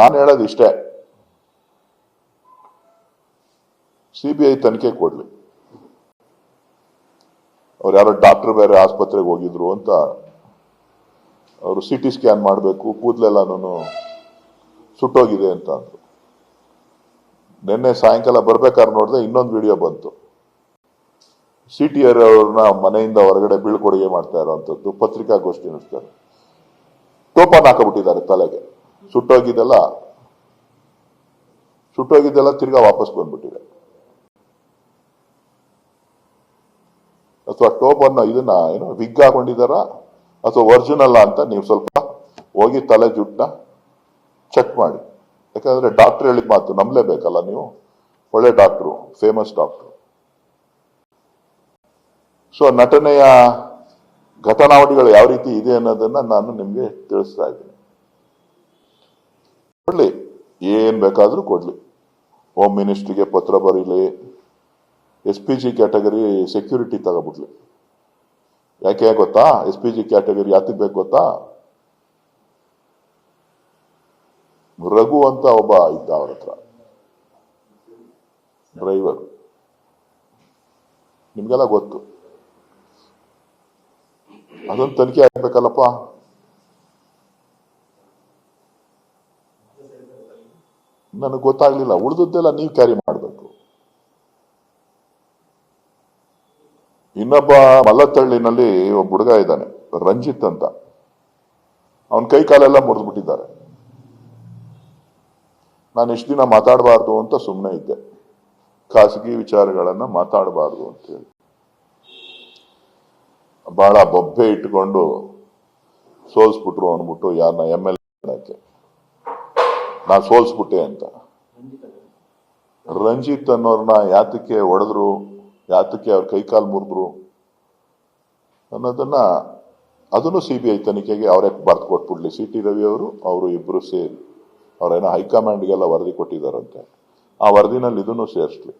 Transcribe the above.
ನಾನು ಹೇಳೋದು ಇಷ್ಟೇ. ಸಿ ಬಿ ಐ ತನಿಖೆ ಕೊಡ್ಲಿ. ಅವ್ರು ಯಾರೋ ಡಾಕ್ಟರ್ ಬೇರೆ ಆಸ್ಪತ್ರೆಗೆ ಹೋಗಿದ್ರು ಅಂತ ಅವರು ಸಿ ಟಿ ಸ್ಕ್ಯಾನ್ ಮಾಡಬೇಕು ನಾನು ಸುಟ್ಟೋಗಿದೆ ಅಂತ ಅಂದ್ರು. ನಿನ್ನೆ ಸಾಯಂಕಾಲ ಬರ್ಬೇಕಾದ್ರೆ ನೋಡಿದೆ ಇನ್ನೊಂದು ವಿಡಿಯೋ ಬಂತು. ಸಿ ಟಿ ಆರ್ ಅವ್ರನ್ನ ಮನೆಯಿಂದ ಹೊರಗಡೆ ಬೀಳ್ಕೊಡುಗೆ ಮಾಡ್ತಾ ಇರೋವಂಥದ್ದು ಪತ್ರಿಕಾಗೋಷ್ಠಿ ನಡೆಸ್ತಾರೆ. ಟೋಪನ್ ಹಾಕಬಿಟ್ಟಿದ್ದಾರೆ ತಲೆಗೆ. ಸುಟ್ಟೋಗಿದ್ದೆಲ್ಲ ಸುಟ್ಟೋಗಿದ್ದೆಲ್ಲ ತಿರ್ಗಾ ವಾಪಸ್ ಬಂದ್ಬಿಟ್ಟಿದೆ. ಅಥವಾ ಟೋಪನ್ನ ಇದನ್ನ ಏನು ವಿಗ್ ಹಾಕೊಂಡಿದಾರ ಅಥವಾ ಒರಿಜಿನಲ್ ಅಂತ ನೀವು ಸ್ವಲ್ಪ ಹೋಗಿ ತಲೆ ಜುಟ್ಟನ್ನ ಚೆಕ್ ಮಾಡಿ. ಯಾಕಂದ್ರೆ ಡಾಕ್ಟರ್ ಹೇಳಿದ ಮಾತು ನಂಬಲೇಬೇಕಲ್ಲ ನೀವು? ಒಳ್ಳೆ ಡಾಕ್ಟ್ರು ಫೇಮಸ್ ಡಾಕ್ಟ್ರು ಸೊ ನಟನೆಯ ಘಟನಾವಳಿಗಳು ಯಾವ ರೀತಿ ಇದೆ ಅನ್ನೋದನ್ನ ನಾನು ನಿಮ್ಗೆ ತಿಳಿಸ್ತಾ ಇದ್ದೀನಿ. ಕೊಡ್ಲಿ. ಏನ್ ಬೇಕಾದ್ರೂ ಕೊಡ್ಲಿ. ಹೋಮ್ ಮಿನಿಸ್ಟ್ರಿಗೆ ಪತ್ರ ಬರೀಲಿ. S P G category security ತಗೋಬಿಡ್ಲಿ. ಯಾಕೆ ಗೊತ್ತಾ? ಎಸ್ ಪಿ ಜಿ ಕ್ಯಾಟಗರಿ ಯಾತಿಗೆ ಬೇಕು ಗೊತ್ತಾ? ರಘು ಅಂತ ಒಬ್ಬ ಇದ್ದ ಅವ್ರ ಹತ್ರ. ಡ್ರೈವರ್ ನಿಮ್ಗೆಲ್ಲ ಗೊತ್ತು. ಅದೊಂದು ತನಿಖೆ ಆಗ್ಬೇಕಲ್ಲಪ್ಪ? ನನಗೆ ಗೊತ್ತಾಗ್ಲಿಲ್ಲ. ಉಳಿದದ್ದೆಲ್ಲ ನೀವು ಕ್ಯಾರಿ ಮಾಡಬೇಕು. ಇನ್ನೊಬ್ಬ ಮಲ್ಲತ್ತಳ್ಳಿನಲ್ಲಿ ಒಬ್ಬ ಹುಡುಗ ಇದ್ದಾನೆ, ರಂಜಿತ್ ಅಂತ. ಅವನ ಕೈ ಕಾಲೆಲ್ಲ ಮುರಿದ್ಬಿಟ್ಟಿದ್ದಾರೆ. ನಾನು ಇಷ್ಟು ದಿನ ಮಾತಾಡಬಾರ್ದು ಅಂತ ಸುಮ್ಮನೆ ಇದ್ದೆ. ಖಾಸಗಿ ವಿಚಾರಗಳನ್ನ ಮಾತಾಡಬಾರ್ದು ಅಂತ ಹೇಳಿ. ಬಹಳ ಬೊಬ್ಬೆ ಇಟ್ಕೊಂಡು ಸೋಲ್ಸ್ಬಿಟ್ರು ಅಂದ್ಬಿಟ್ಟು ಯಾರನ್ನ ಎಂ ಎಲ್ ಎ ನಾ ಸೋಲ್ಸ್ಬಿಟ್ಟೆ ಅಂತ. ರಂಜಿತ್ ಅನ್ನೋರ್ನ ಯಾತಕ್ಕೆ ಹೊಡೆದ್ರು, ಯಾತಕ್ಕೆ ಅವ್ರ ಕೈಕಾಲು ಮುರಿದ್ರು ಅನ್ನೋದನ್ನ ಅದನ್ನು ಸಿ ಬಿ ಐ ತನಿಖೆಗೆ ಅವರೇ ಬರ್ದು ಕೊಟ್ಬಿಡ್ಲಿ. ಸಿ ಟಿ ರವಿ ಅವರು ಅವರು ಇಬ್ರು ಸೇರಿ ಅವ್ರೇನೋ ಹೈಕಮಾಂಡ್ಗೆಲ್ಲ ವರದಿ ಕೊಟ್ಟಿದ್ದಾರಂತೆ. ಆ ವರದಿನಲ್ಲಿ ಇದನ್ನು ಸೇರಿಸ್ಲಿ.